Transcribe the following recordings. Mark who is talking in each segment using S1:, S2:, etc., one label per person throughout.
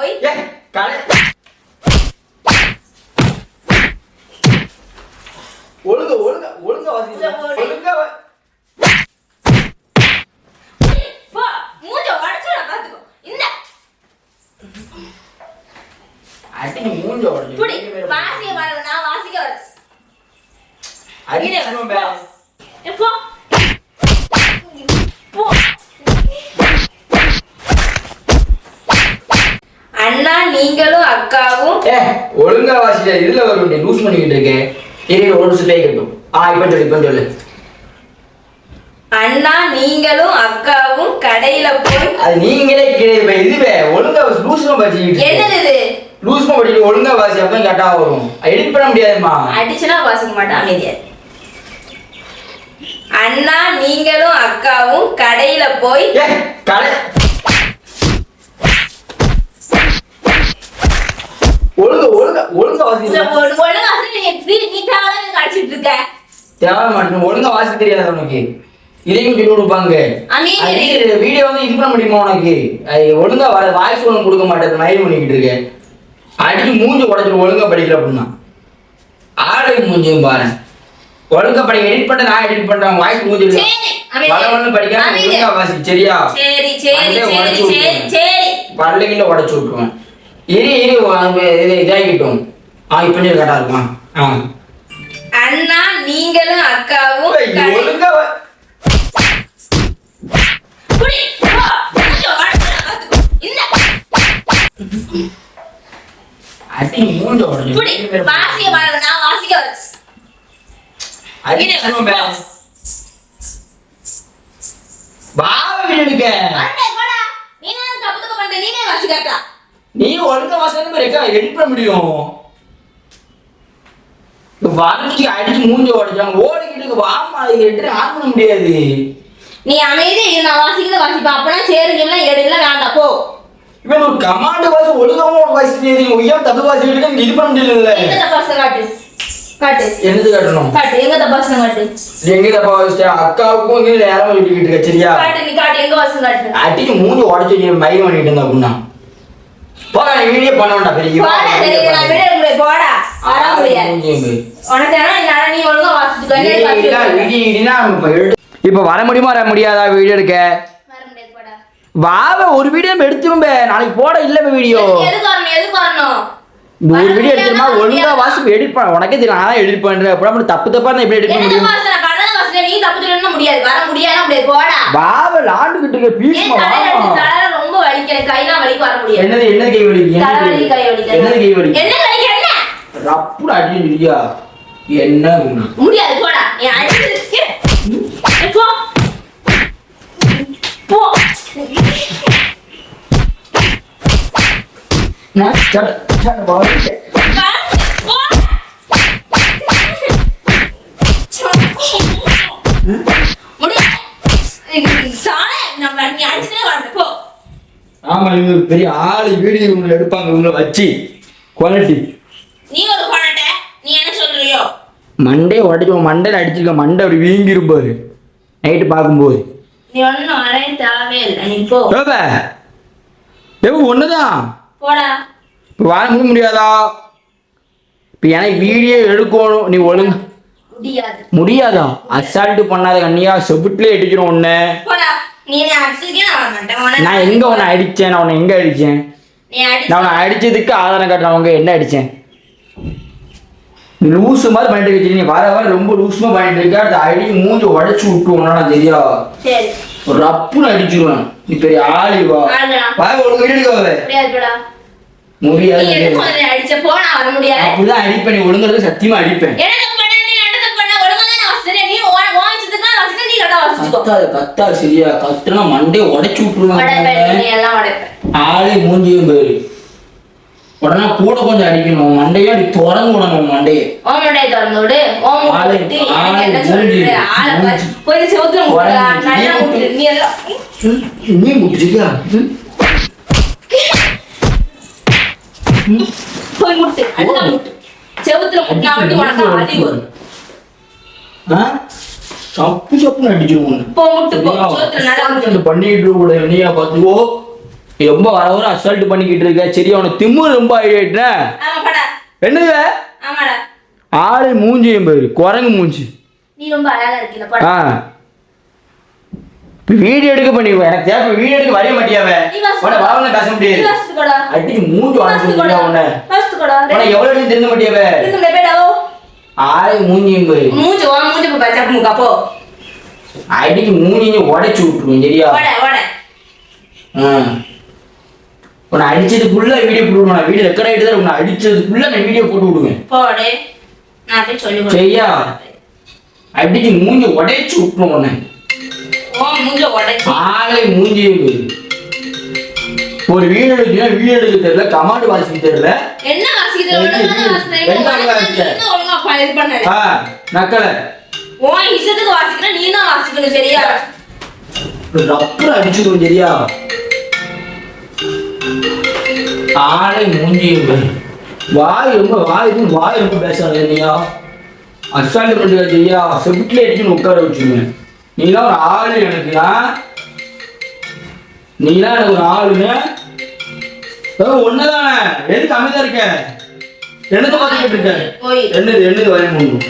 S1: போய்.
S2: ஏ கடை ஒழுங்க ஒழுங்க ஒழுங்க வாசி.
S1: உள்ள போடி.
S2: ஒழுங்க
S1: போ மூஞ்ச உடைச்சு நான் பாத்துக்கோ இந்த.
S2: அடி மூஞ்ச உடைஞ்சு.
S1: புடி வாசிக்க வரல நான் வாசிக்க வரல
S2: அடி
S1: இரு,
S2: சும்மா
S1: போ. ஏ, போ போ அண்ணா நீங்களும் அக்காவும்.
S2: ஏ ஒழுங்கா வாசிடா இதுல வரும் நீ லூஸ் பண்ணிக்கிட்டு இருக்கேன் இரு ஒரு நிமிஷம் கேட்கட்டும் ஆ இப்ப சொல்லு இப்ப சொல்லு.
S1: அண்ணா நீங்களும் அக்காவும் கடையில போய்
S2: அது நீங்களே கிடையாது இதுவே ஒழுங்கா லூஸ்மா படிச்சுக்கிட்டு
S1: என்னது இது?
S2: லூஸ்மா படிச்சு ஒழுங்கா வாசி அப்பதான் கரெக்டா வரும். எடிட் பண்ண முடியாதுமா
S1: அடிச்சுனா வாசிக்க மாட்டேன் அமைதியா. அண்ணா நீங்களும் அக்காவும் கடையில போய்
S2: கடை ஒழுங்க ஒழுங்க ஒழுங்கா வாசி
S1: இல்ல, ஒழு- ஒழுங்கா அசல் நீ free- நீ தேவையில்லாம
S2: தேவை மாட்டேன். ஒழுங்கா வாசி தெரியாது உனக்கு. இதையும் சொல்லி கொடுப்பாங்க. வீடியோ வந்து இது பண்ண முடியுமா உனக்கு? ஒழுங்கா வர வாய்ஸ் ஒன்று கொடுக்க மாட்டேன். மயில் பண்ணிக்கிட்டு இருக்கேன். அடிச்சு மூஞ்சி உடச்சிட்டு ஒழுங்கா படிக்கல அப்படின்னா. ஆடை மூஞ்சியும் பாரு. ஒழுங்கா படி எடிட் பண்ண நான் எடிட் பண்றேன். வாய்ஸ் மூஞ்சி
S1: சரி, அமைதி.
S2: வள ஒண்ணு படிக்காம. ஒழுங்கா வாசி. சரியா?
S1: சரி சரி சரி. சரி
S2: பல்லையில உடச்சு விட்டுருவேன். இரு இரு இது இதாகிட்டும் ஆ இப்போ கரெக்டா இருக்குமா ஆ
S1: அண்ணா நீங்களும் அக்காவும்
S2: ஒழுங்கா அடி மூஞ்ச
S1: புடி நான் வாசிக்க
S2: அடி சும்மா
S1: போ.
S2: பாவ.
S1: நீ பண்ற? நீனே வாசிக்காட்டா.
S2: நீ ஒழுங்கா வாசனை இருக்கா? எடிட் பண்ண முடியும். வாரத்துக்கு அடிச்சு மூஞ்சி உடைச்சாங்க. ஓடிக்கிட்டு வாமா எட்டு ஆன் பண்ண முடியாது.
S1: நீ அமைதியா இரு, நான் வாசிக்கிறத வாசிப்பேன். அப்பனா சேருங்கன்னா எடுக்கலாம் வேண்டாம். போ.
S2: இவன் ஒரு கமாண்ட் வாசி ஒழுங்காம ஒரு வாசி தெரியுது ஐயா தப்பு வாசி இருக்கு. இது பண்ண முடியல
S1: எங்க தப்பாசன காட்டு? காட்டு.
S2: என்னது காட்டணும்?
S1: காட்டு. எங்க தப்பாசன காட்டு?
S2: எங்க தப்பா வச்சிட்டா அக்காவுக்கும் இங்க நேரம் விட்டுக்கிட்டு சரியா?
S1: காட்டு நீ காட்டு. எங்க வாசம் காட்டு?
S2: அடிச்சு மூஞ்சி உடச்சு நீ மயிர் பண்ணிட்டு இருந்த அப்படின்னா. போடா நீ வீடியோ பண்ண வேண்டாம் பெரிய
S1: போடா தெரியுது நான் விட முடியாது போடா. வர முடியாது. உனக்கு என்ன நீ நீ ஒழுங்கா வாசிச்சுக்கோ. என்ன வாசிச்சுக்கோ?
S2: இப்ப வர முடியுமா வர முடியாதா வீடியோ எடுக்க?
S1: வர முடியாது போடா.
S2: வாவ ஒரு வீடியோ எடுத்துரும் பே. நாளைக்கு போட இல்ல வீடியோ.
S1: எது காரணம் எது காரணம்
S2: இந்த ஒரு வீடியோ எடுத்துருமா ஒழுங்கா
S1: முடியாதா?
S2: வாசி எடிட் பண்ண. உனக்கே தெரியும் நான் எடிட் பண்றேன். அப்புறம் அப்படி தப்பு தப்பா இருந்தா எப்படி எடிட் முடியும்?
S1: நீ தப்பு முடியாது. வர முடியாது போடா.
S2: வாவ லாண்டுகிட்டு இருக்க
S1: என்
S2: பீஸ்மா
S1: தலையில இருந்து தலை ரொம்ப வலிக்கிறேன் கையெல்லாம் வலிக்கு வர முடியாது
S2: என்னது என்னது கை வலி?
S1: தலைவலி கை வலிக்கு
S2: என்னது கை வலி?
S1: என்ன என்ன?
S2: ரப்புல அடி இல்லையா என்ன?
S1: முடியாது போடா. நீ அடிச்சு போ. போ.
S2: நான் சட சட பாரு
S1: போ. முடியாது. இது சாலை நம்ம நீ அடிச்சுட்டே வரணும். போ.
S2: ஆமா இவங்க பெரிய ஆளு வீடியோ இவங்களை எடுப்பாங்க இவங்களை வச்சு. குவாலிட்டி
S1: நீ ஒரு கொண்டாட்ட நீ என்ன சொல்றியோ?
S2: மண்டே உடச்சு மண்டையில் அடிச்சிருக்க மண்டை அப்படி வீங்கி இருப்பாரு நைட்டு பார்க்கும்போது.
S1: நீ ஒன்னும் வரையும் தேவையே இல்லை நீ போ.
S2: ஏப்ப ஏப்ப ஒண்ணுதான்.
S1: போடா.
S2: இப்போ வாங்க முடிய முடியாதா? இப்போ எனக்கு வீடியோ எடுக்கணும் நீ ஒழுங்கு
S1: முடியாது.
S2: முடியாதா? அசால்ட்டு பண்ணாத கண்ணியா செவிட்லேயே அடிக்கிறோம்
S1: போடா. அடிச்சிருக்கே நான்
S2: எங்க உன்னை அடிச்சேன்? நான் உன்னை எங்க அடிச்சேன்? நான் உன்னை அடிச்சதுக்கு ஆதாரம் காட்டுறவங்க என்ன அடிச்சேன்? லூசு மாதிரி பண்ணிட்டு நீ வர வர ரொம்ப லூசுமா பண்ணிட்டு இருக்க அடுத்த அடி மூஞ்சி உடச்சு விட்டுருவோம் நான் தெரியா?
S1: சரி.
S2: ஒரு ரப்புன்னு அடிச்சிருவேன். நீ பெரிய ஆளி வா. வா ஒரு வீடு எடுக்காத
S1: முடியாது நான் வர
S2: அப்படிதான் அடிப்பேன். நீ ஒழுங்கிறது சத்தியமா அடிப்பேன்
S1: என்ன தப்பு பண்ண நீ என்ன தப்பு பண்ண ஒழுங்கா தான் நான் வசதி நீ வாங்கிச்சதுக்கு
S2: கத்தாது கத்தா சரியா. கத்துனா மண்டே உடைச்சு விட்டுருவாங்க. ஆளே மூஞ்சியும் பேரு உடனே கூட கொஞ்சம் அடிக்கணும். மண்டையே அடி திறந்து விடணும் மண்டையை. நீ முட்டுச்சியா
S1: போய் முட்டு செவுத்துல மட்டும் உனக்கு
S2: சப்பு சப்புன்னு அடிச்சிருவோம் பண்ணிட்டு கூட என்னையா பார்த்துக்கோ நீ ரொம்ப வர வர அசால்ட் பண்ணிக்கிட்டு இருக்க. சரி அவனுக்கு திமிரு ரொம்ப
S1: படா.
S2: என்னது? ஆளு மூஞ்சி பேரு. குரங்கு மூஞ்சி. ஆ. வீடியோ எடுக்க பண்ணி எனக்கு தேவை வீடியோ எடுக்க வரைய மாட்டியாவே வாங்க பேச முடியாது. அடிக்கு மூஞ்சி வாங்க உன்னை? எவ்வளவு தெரிஞ்ச மாட்டியாவே ஆளு மூஞ்சியும் பேரு
S1: மூஞ்சி வா மூஞ்சி போ பச்சை முக்கா போ
S2: அடிக்கு மூஞ்சியும் உடைச்சு விட்டுருவேன் சரியா?
S1: ஓட ஓட.
S2: உன்னை அடிச்சதுக்குள்ள வீடியோ போட்டு விடுவேன் வீடியோ ரெக்கார்ட் ஆகிட்டு தான் உன்னை அடிச்சதுக்குள்ள நான் வீடியோ போட்டு விடுவேன்.
S1: போடு. நான் போய் சொல்லி
S2: சரியா? அடிச்சு மூஞ்சி உடைச்சு விட்டுருவேன் உன்னை.
S1: ஓ மூஞ்சி உடைச்சு.
S2: ஆளை மூஞ்சியும் ஒரு வீடியோ எடுத்தீங்கன்னா வீடியோ எடுக்க தெரியல கமாண்ட் வாசிக்க தெரியல.
S1: என்ன வாசிக்குது ஒழுங்கா இது பண்ணு
S2: ஆ நக்கலை.
S1: உன் இஷ்டத்துக்கு வாசிக்கிறேன் நீ தான் வாசிக்கணும் சரியா?
S2: ரப்பர் அடிச்சுடும் சரியா? ஆளை மூஞ்சியும் வாய் ரொம்ப வாய் வாய் ரொம்ப பேசாத நீயா அசால்ட் பண்ணுங்க சரியா? செப்டில் அடிச்சுன்னு உட்கார வச்சுருவேன் நீலாம் ஒரு ஆளு எனக்குனா நீலாம் எனக்கு ஒரு ஆளுங்க ஒண்ணுதானே? எதுக்கு அமைதியா இருக்க? என்னத்தை பார்த்துக்கிட்டு இருக்க
S1: போய்.
S2: என்னது என்னது வரைய முடியும்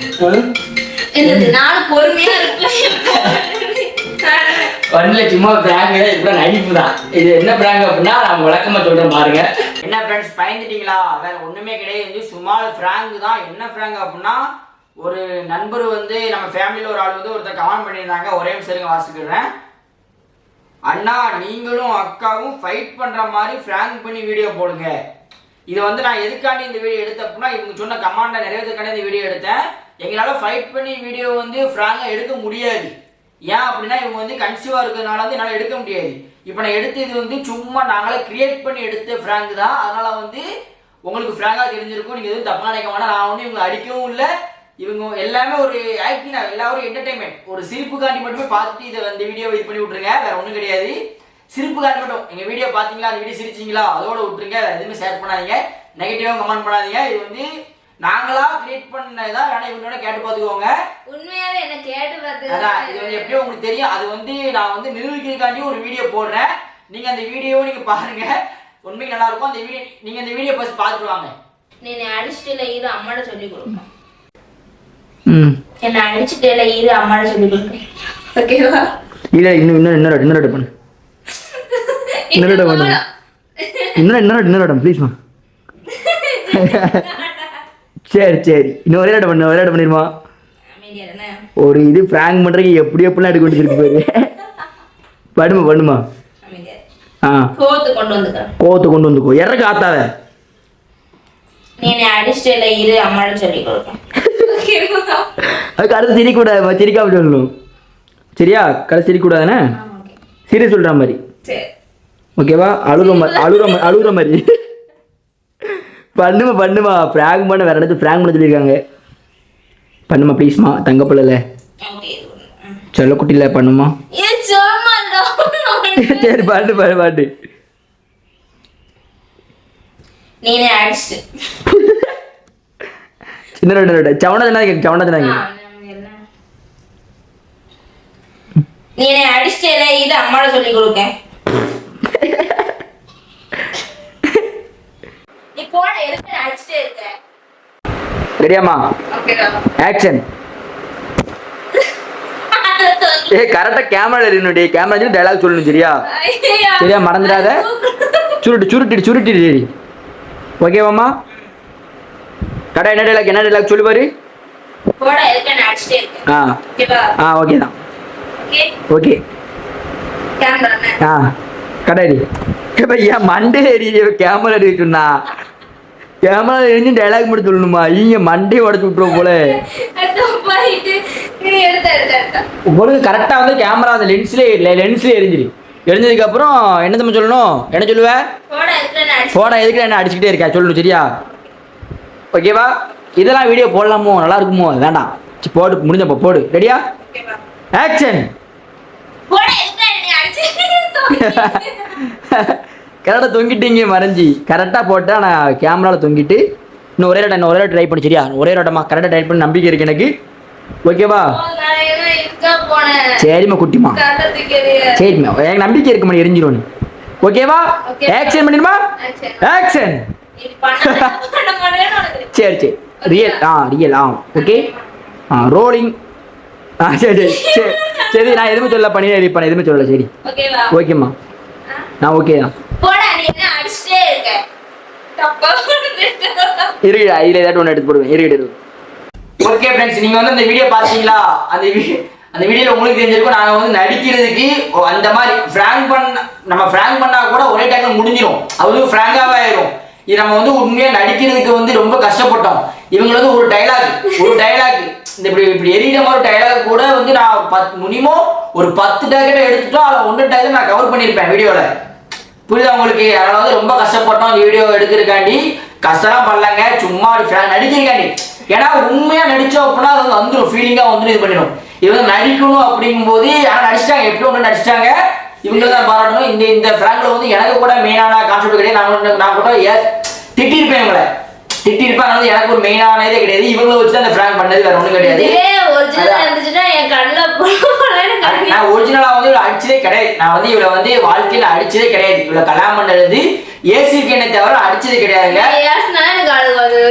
S1: என்னது நானும் பொறுமையா
S2: ஒன்ல சும்மா பிராங்க் இப்ப நடிப்பு தான். இது என்ன பிராங்க் அப்படின்னா நான் விளக்கமா சொல்றேன் பாருங்க என்ன ஃப்ரெண்ட்ஸ் பயந்துட்டீங்களா? வேற ஒண்ணுமே கிடையாது. சும்மா பிராங்க் தான். என்ன பிராங்க் அப்படின்னா ஒரு நண்பர் வந்து நம்ம ஃபேமிலியில ஒரு ஆள் வந்து ஒருத்தர் கமெண்ட் பண்ணியிருந்தாங்க. ஒரே இருங்க வாசிக்கிறேன் அண்ணா நீங்களும் அக்காவும் ஃபைட் பண்ற மாதிரி ஃப்ராங்க் பண்ணி வீடியோ போடுங்க. இது வந்து நான் எதுக்காண்டி இந்த வீடியோ எடுத்தேன் அப்படின்னா இவங்க சொன்ன கமாண்டை நிறைவேற்றக்காண்டி இந்த வீடியோ எடுத்தேன். எங்களால் ஃபைட் பண்ணி வீடியோ வந்து ஃப்ராங்காக எடுக்க முடியாது. ஏன் அப்படின்னா இவங்க வந்து கன்சீவாக இருக்கிறதுனால வந்து என்னால் எடுக்க முடியாது. இப்போ நான் எடுத்தது வந்து சும்மா நாங்களே கிரியேட் பண்ணி எடுத்த ஃப்ராங்க் தான். அதனால் வந்து உங்களுக்கு ஃப்ராங்காக தெரிஞ்சிருக்கும். நீங்கள் எதுவும் தப்பாக நினைக்க வேணாம். நான் ஒன்றும் இவங்களை அடிக்கவும் இல்லை. இவங்க எல்லாமே ஒரு ஆக்டிங் எல்லாரும் என்டர்டைன்மெண்ட் ஒரு சிரிப்புக்காண்டி மட்டுமே பார்த்துட்டு இதை இந்த வீடியோ இது பண்ணி விட்ருங்க வேறு ஒன்றும் கிடையாது. சிரிப்புக்காண்டி மட்டும். எங்கள் வீடியோ பார்த்தீங்களா அந்த வீடியோ சிரிச்சிங்களா? அதோட விட்டுருங்க. எதுவுமே ஷேர் பண்ணாதீங்க. நெகட்டிவாக கமெண்ட் பண்ணாதீங்க. இது வந்து நாங்களா கிரியேட் பண்ணதான் வேணா இவங்களோட கேட்டு பார்த்துக்கோங்க
S1: உண்மையாவே என்ன கேட்டு
S2: அதான் இது வந்து எப்படியோ உங்களுக்கு தெரியும். அது வந்து நான் வந்து நிரூபிக்கிறதுக்காண்டி ஒரு வீடியோ போடுறேன். நீங்க அந்த வீடியோவை நீங்க பாருங்க. உண்மைக்கு நல்லா இருக்கும். அந்த வீடியோ நீங்க அந்த வீடியோ ஃபர்ஸ்ட் பார்த்துட்டு வாங்க.
S1: நீ என்னை அடிச்சுட்டேல இரு அம்மாட்ட சொல்லி கொடுப்பேன்
S2: ம்.
S1: என்னை அடிச்சுட்டேல இரு அம்மாட்ட சொல்லி கொடுப்பேன் ஓகேவா?
S2: இல்லை இன்னும் இன்னும் இன்னொரு இன்னொரு பண்ணு. இன்னொரு பண்ணு இன்னொரு இன்னொரு இன்னொரு ப்ளீஸ்மா சரி சரி. இன்னும் ஒரே இடம் பண்ணு ஒரே இடம்
S1: என்ன
S2: ஒரு இது பிராங்க் பண்றதுக்கு எப்படி எப்படிலாம் எடுக்க வேண்டியது இருக்கு பாரு. பண்ணுமா பண்ணுமா ஆ.
S1: கோவத்து கொண்டு வந்துக்கிறேன்
S2: கோவத்தை கொண்டு வந்துக்கோ. இறக்க ஆத்தாத
S1: நீ அடிச்சுட்டேல இரு அம்மாட்ட சொல்லி
S2: அதுக்கு அடுத்து சிரிக்கூடாது சிரிக்காம சொல்லணும். சரியா? கடைசி சிரிக்கூடாதுண்ணே
S1: ஆமா ஓகே.
S2: சிரி சொல்ற மாதிரி.
S1: சரி.
S2: ஓகேவா? அழுகுற மாதிரி அழுகுற மாதிரி அழுகுற மாதிரி. பண்ணுமா பண்ணுமா. ப்ராங்க் பண்ண வேற இடத்துல ப்ராங்க் பண்ண சொல்லியிருக்காங்க பண்ணுமா ப்ளீஸ்மா தங்க பிள்ளைல. சொல்ல குட்டில பண்ணுமா? சரி பாட்டு பாடு பாட்டு.
S1: நீ என்னை அடிச்சுட்டு
S2: சின்ன ரெண்டு ரெண்டு சவனா தானே
S1: இது அம்மாட சொல்லி கொடுக்க நீ போன எதுக்கு நான் அடிச்சிட்டே இருக்க
S2: ரெடியாம்மா?
S1: ஓகேவா
S2: ஆக்ஷன் ஏ கரெக்டாக கேமரா இருக்கணும்டி கேமரா டைலாக் சொல்லணும் சரியா? சரியா மறந்துடாத. சுருட்டு சுருட்டிடு சுருட்டிடு சரி ஓகேவாம்மா கடை என்ன டைலாக் என்ன டைலாக் சொல்லு பாரு. ஆ. ஆ ஓகே தான்.
S1: ஓகே
S2: ஆ. கடைடி இப்போ ஏன் மண்டே எரிய கேமரா இருக்குண்ணா கேமரா எரிஞ்சு டைலாக் மட்டும் சொல்லணுமா இங்க மண்டே உடச்சு விட்டுருவோம் போல உங்களுக்கு கரெக்டாக வந்து கேமரா அந்த லென்ஸ்லேயே லென்ஸ்லேயே எரிஞ்சிரு எரிஞ்சதுக்கு அப்புறம் என்ன தம்பி சொல்லணும் என்ன சொல்லுவ
S1: போட எதுக்கு
S2: என்ன அடிச்சுக்கிட்டே இருக்கா சொல்லணும் சரியா ஓகேவா இதெல்லாம் வீடியோ போடலாமோ நல்லா இருக்குமோ வேண்டாம் போடு முடிஞ்சப்போ போடு ரெடியா ஆக்ஷன் கரெக்டாக தொங்கிட்டீங்க மறைஞ்சி. கரெக்டாக போட்டால் நான் கேமராவில் தொங்கிட்டு இன்னும் ஒரே இன்னும் ஒரே ட்ரை பண்ணி சரியா? ஒரே இடமா கரெக்டாக ட்ரை பண்ணி நம்பிக்கை இருக்கு எனக்கு. ஓகேவா சரிம்மா குட்டிமா
S1: கரெக்டா தூக்கிறிய
S2: சரிம்மா எனக்கு நம்பிக்கை இருக்குமா எரிஞ்சிரும் ஓகேவா
S1: Okay.
S2: ஆக்ஷன் பண்ணிடுமா. ஆக்ஷன். சரி சரி. ரியல் ஆ ரியல் ஆ. ஓகே ஆ ரோலிங் ஆ சரி சரி. சரி. சரி நான் எதுவுமே சொல்ல பண்ணி. இருப்பேன் எதுவுமே சொல்லல. சரி.
S1: ஓகேவா
S2: ஓகேம்மா? நான் ஓகே தான்.
S1: போடா நீ என்ன அடிச்சிட்டே இருக்க? தப்பா பண்ணுது.
S2: இருக்குடா இதில் ஏதாட்டும் ஒன்று எடுத்து போடுவேன். இருக்கட்டு ஓகே ஃப்ரெண்ட்ஸ் நீங்கள் வந்து அந்த வீடியோ பார்த்தீங்களா? அந்த வீடியோ அந்த வீடியோவில் உங்களுக்கு தெரிஞ்சிருக்கும். நாங்கள் வந்து நடிக்கிறதுக்கு அந்த மாதிரி ஃப்ராங்க் பண்ண நம்ம ஃப்ராங்க் பண்ணா கூட ஒரே டைம்ல முடிஞ்சிடும் அது ஃப்ராங்காகவே ஆயிரும். இது நம்ம வந்து உண்மையாக நடிக்கிறதுக்கு வந்து ரொம்ப கஷ்டப்பட்டோம். இவங்க வந்து ஒரு டைலாக் ஒரு டைலாக் இந்த இப்படி இப்படி எரியிற மாதிரி டைலாக் கூட வந்து நான் பத் மினிமம் ஒரு பத்து டேக்கெட்டை எடுத்துட்டோம் அதில் ஒன்று டேக்கெட் நான் கவர் பண்ணியிருப்பேன் வீடியோவில் புரியுதா உங்களுக்கு? அதனால வந்து ரொம்ப கஷ்டப்பட்டோம் இந்த வீடியோ எடுக்கிறக்காண்டி கஷ்டம்லாம் பண்ணலங்க சும்மா ஃப்ராங்க் நடிக்கிறதுக்காண்டி. ஏன்னா உண்மையாக நடிச்சோம் அப்படின்னா அது வந்து வந்துடும் ஃபீலிங்காக வந்துடும் இது பண்ணிடும் இது வந்து நடிக்கணும் அப்படிங்கும்போது ஆனால் நடிச்சிட்டாங்க எப்படி ஒன்று நடிச்சிட்டாங்க இவங்க தான் பாராட்டணும். இந்த இந்த ஃப்ராங்கில் வந்து எனக்கு கூட மெயினான கான்செப்ட் கிடையாது நான் நான் கூட திட்டிருப்பேன் இவங்களை. திட்டிருப்பேன் அதனால எனக்கு ஒரு மெயினானதே கிடையாது. இவங்களை வச்சு தான் அந்த ஃப்ராங்க் பண்ணது வேற ஒன்றும் கிடையாது. நான் ஒரிஜினலா வந்து இவளை அடிச்சதே கிடையாது. நான் வந்து இவளை வந்து வாழ்க்கையில அடிச்சதே கிடையாது. இவளை கல்யாணம் பண்ணது ஏசிக்கு என்ன தவிர அடிச்சது கிடையாதுங்க.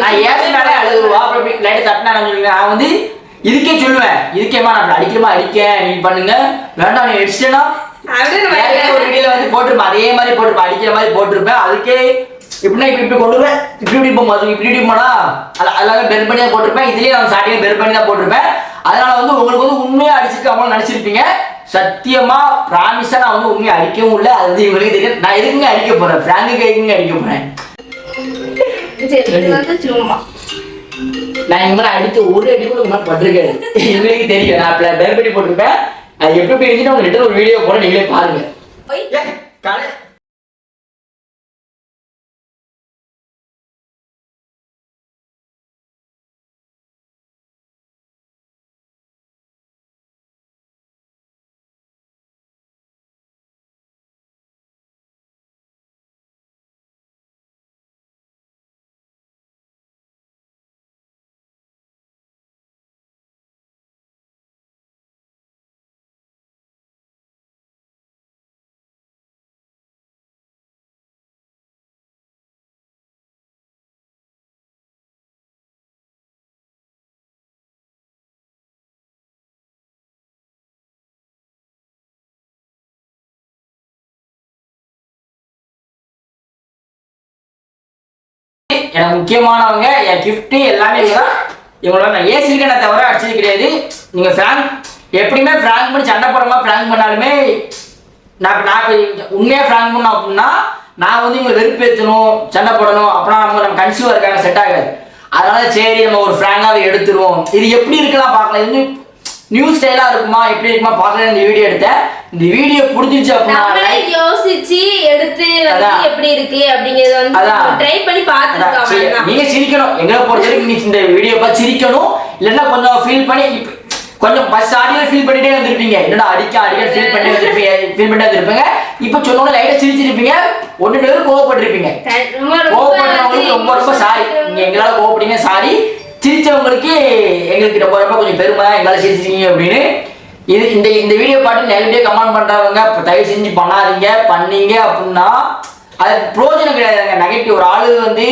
S2: நான் ஏசினாலே அழுகுவா அப்புறம் லைட்டு தட்டினா நான் சொல்லுவேன் நான் வந்து இதுக்கே சொல்லுவேன். இதுக்கேமா நான் அடிக்கிறமா அடிக்க நீ பண்ணுங்க. வேண்டாம் நீ அடிச்சிட்டேன்னா ஒரு வீடியோல வந்து போட்டிருப்பேன். அதே மாதிரி போட்டிருப்பேன். அடிக்கிற மாதிரி போட்டிருப்பேன். அதுக்கே இப்படின்னா இப்படி இப்படி கொண்டு வருவேன் இப்படி இப்படி அது இப்படி இப்படி போனா அது எல்லாமே பெர் பண்ணி தான் போட்டிருப்பேன். இதுலயே நான் ஸ்டார்டிங் பெர் பண்ணி தான் போட்டிருப்பேன். அதனால வந்து உங்களுக்கு வந்து உண்மையா அடிச்சிருக்க அவ்வளோ நடிச்சிருப்பீங்க சத்தியமா ப்ராமிஸா நான் வந்து உண்மையா அடிக்கவும் இல்லை. அது வந்து இவங்களுக்கு தெரியும் நான் எதுக்குங்க அடிக்க போறேன்? ஃப்ராங்குக்கு எதுக்குங்க அடிக்க போறேன். நான் இங்க அடிச்சு ஒரு அடி கூட இங்க பட்டிருக்கேன் எங்களுக்கு தெரியும். நான் பெர் பண்ணி போட்டிருப்பேன். அது எப்படி எப்படி இருந்துச்சு உங்க ரிட்டர்ன் ஒரு வீடியோ போட நீங்களே பாருங்க. எனக்கு முக்கியமானவங்க என் கிஃப்ட்டு எல்லாமே இவங்க தான் இவங்களோட நான் ஏசிருக்கேனே தவிர அடிச்சது கிடையாது. நீங்கள் ஃப்ராங்க் எப்படியுமே ஃப்ராங்க் பண்ணி சண்டை போடுறமா ஃப்ராங்க் பண்ணாலுமே நான் நான் இப்போ உண்மையாக ஃப்ராங்க் பண்ணோம் அப்படின்னா நான் வந்து இவங்க வெறுப்பேற்றணும் சண்டை போடணும் அப்படின்னா நம்ம நம்ம கன்சியூவாக இருக்காங்க செட் ஆகாது. அதனால சரி நம்ம ஒரு ஃப்ராங்காக எடுத்துருவோம். இது எப்படி இருக்கலாம் பார்க்கலாம். இது நியூ ஸ்டைலாக இருக்குமா? எப்படி இருக்குமா? பார்க்கலாம் இந்த வீடியோ எடுத்தேன். இந்த வீடியோ பிடிச்சிருச்சு அப்படின்னா
S1: யோசிச்சு எடுத்து. எப்படி இருக்கு அப்படிங்கறத வந்து. ட்ரை பண்ணி பார்த்துருக்காங்க
S2: நீங்க சிரிக்கணும். எங்களை பொறுத்த வரைக்கும் நீ இந்த வீடியோ பார்த்து சிரிக்கணும். இல்லைன்னா கொஞ்சம் ஃபீல் பண்ணி கொஞ்சம் ஃபர்ஸ்ட் ஆடியோ ஃபீல் பண்ணிட்டே வந்திருப்பீங்க என்னடா அடிக்க அடிக்க ஃபீல் பண்ணி வந்திருப்பீங்க ஃபீல் பண்ணிட்டே வந்திருப்பீங்க இப்போ சொன்னோட லைட்டா சிரிச்சிருப்பீங்க. ஒன்று கோவப்பட்டிருப்பீங்க. கோவப்படுறவங்களுக்கு ரொம்ப ரொம்ப சாரி நீங்க எங்களால கோவப்பட்டீங்க சாரி சிரிச்சவங்களுக்கு எங்களுக்கு ரொம்ப ரொம்ப கொஞ்சம் பெருமை தான் எங்களால சிரிச்சிருக்கீங்க அப்படின்னு. இது இந்த இந்த வீடியோ பாட்டு நெகட்டிவ் கமெண்ட் பண்ணுறவங்க தயவு செஞ்சு பண்ணாதீங்க பண்ணீங்க அப்படின்னா அது ப்ரோஜனம் கிடையாதுங்க. நெகட்டிவ் ஒரு ஆளு வந்து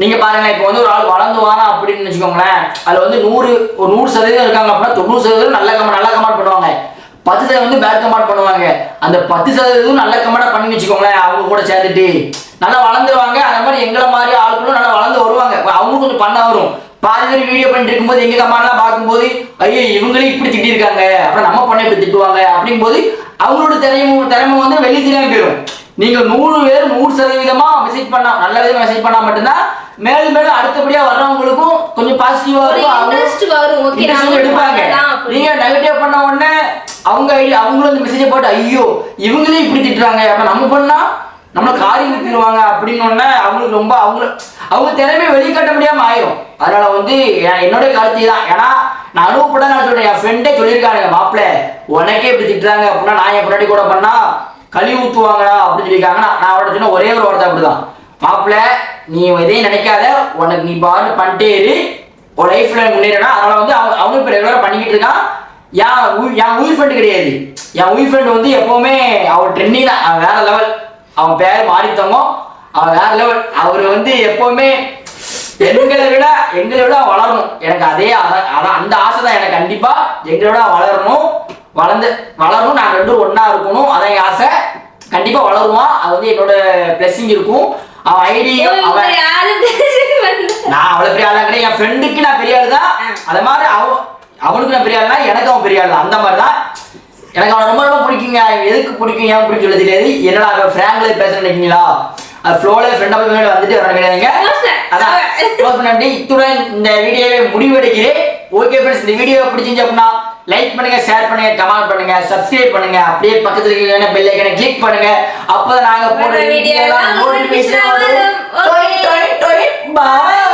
S2: நீங்கள் பாருங்களேன் இப்போ வந்து ஒரு ஆள் வளர்ந்து வாரம் அப்படின்னு வச்சுக்கோங்களேன் அதில் வந்து நூறு ஒரு நூறு சதவீதம் இருக்காங்க அப்படின்னா தொண்ணூறு சதவீதம் நல்ல கமெண்ட் நல்ல கமெண்ட் பண்ணுவாங்க. பத்து சதவீதம் வந்து பேட் கமெண்ட் பண்ணுவாங்க. அந்த பத்து சதவீதம் நல்ல கமெண்டாக பண்ணி வச்சுக்கோங்களேன் அவங்க கூட சேர்ந்துட்டு. நல்லா வளர்ந்துருவாங்க அந்த மாதிரி எங்களை மாதிரி ஆளுக்களும் நல்லா வளர்ந்து வருவாங்க. அவங்க கொஞ்சம் பண்ண வரும். பாதி பேர் வீடியோ பண்ணிட்டு இருக்கும்போது எங்க கமெண்ட்லாம் பார்க்கும்போது ஐயோ இவங்களே இப்படி திட்டிருக்காங்க. அப்புறம் நம்ம பண்ண இப்படி திட்டுவாங்க. அப்படிங்கும்போது அவங்களோட திறமை திறமை வந்து வெளியே தெரியாம போயிடும் நீங்க நூறு பேர் நூறு சதவீதமா மெசேஜ் பண்ணா நல்ல விதமா மெசேஜ் பண்ணா மட்டும்தான் மேலும் மேலும் அடுத்தபடியா வர்றவங்களுக்கும் கொஞ்சம் பாசிட்டிவா இருக்கும்.
S1: இன்ட்ரெஸ்ட் வரும். ஓகே
S2: எடுப்பாங்க. நீங்க நெகட்டிவ் பண்ண உடனே அவங்க ஐடி- அவங்களும் அந்த மெசேஜை போட்டு ஐயோ இவங்களே இப்படி திட்டுறாங்க. அப்ப நம்ம பண்ணா நம்ம காரியம் நிறுத்திடுவாங்க அப்படின்னு அவங்களுக்கு ரொம்ப அவங்க அவங்க திறமையை வெளிக்காட்ட முடியாம ஆயிரும். அதனால வந்து என்னுடைய கருத்து தான் ஏன்னா நான் அனுபவப்பட நான் சொல்றேன். என் ஃப்ரெண்டே சொல்லியிருக்காங்க மாப்பிள்ள உனக்கே இப்படி திட்டுறாங்க அப்படின்னா நான் என் பின்னாடி கூட பண்ணா களி ஊத்துவாங்கடா அப்படின்னு சொல்லியிருக்காங்க. நான் நான் அவட சொன்ன ஒரே ஒரு வார்த்தை அப்படிதான். மாப்பிள்ள நீ எதையும் நினைக்காத. உனக்கு நீ பாட்டு பண்ணிட்டே இரு. உன் லைஃப்ல முன்னேறனா அதனால வந்து அவங்க அவங்க இப்போ ரெகுலராக பண்ணிக்கிட்டு இருக்கான். என் உயிர் என் உயிர் ஃப்ரெண்டு கிடையாது. என் உயிர் ஃப்ரெண்டு வந்து எப்பவுமே அவர் ட்ரெண்டிங் தான். அவன் வேற லெவல் அவன் பேர் மாரித்தங்கம் அவன் வேற லெவல் அவர் வந்து எப்பவுமே எங்களை விட எங்களை விட வளரணும். எனக்கு அதே அத- அதான் அந்த ஆசை தான் எனக்கு கண்டிப்பா. எங்களை விட வளரணும். வளர்ந்து வளரணும். நாங்க ரெண்டும் ஒண்ணா இருக்கணும். அதான் என் ஆசை. கண்டிப்பா வளருவான் அது வந்து என்னோட பிளெஸிங் இருக்கும். அவன் ஐடி அவன் நான் அவ்வளவு பெரிய ஆளா கிடையாது. என் ஃப்ரெண்டுக்கு நான் பெரிய ஆளு தான் அது மாதிரி அவன் அவனுக்கு நான் பெரிய ஆளுனா எனக்கு அவன் பெரிய ஆளு. அந்த மாதிரி தான் எனக்கு அவனை ரொம்ப ரொம்ப பிடிக்குங்க. எதுக்கு பிடிக்கும் ஏன் பிடிக்கும் சொல்ல தெரியாது. என்னடா அவன் ஃப்ராங்க்ல பேச நினைக்கிறீங்களா? ஃப்ளோல ஃப்ரெண்ட் ஆஃப் வந்துட்டு வர கிடையாதுங்க அதான். க்ளோஸ் பண்ணி இத்துடன் இந்த வீடியோவை முடிவெடுக்கிறேன். ஓகே ஃப்ரெண்ட்ஸ் இந்த வீடியோ பிடிச்சிருந்துச்சு அப்படின்னா லைக் பண்ணுங்க ஷேர் பண்ணுங்க கமெண்ட் பண்ணுங்க சப்ஸ்கிரைப் பண்ணுங்க. அப்படியே பக்கத்துல இருக்கிற பெல் ஐக்கனை கிளிக் பண்ணுங்க. அப்பதான் நாங்க போடுற வீடியோ
S1: எல்லாம் notification
S2: வரும். பாய்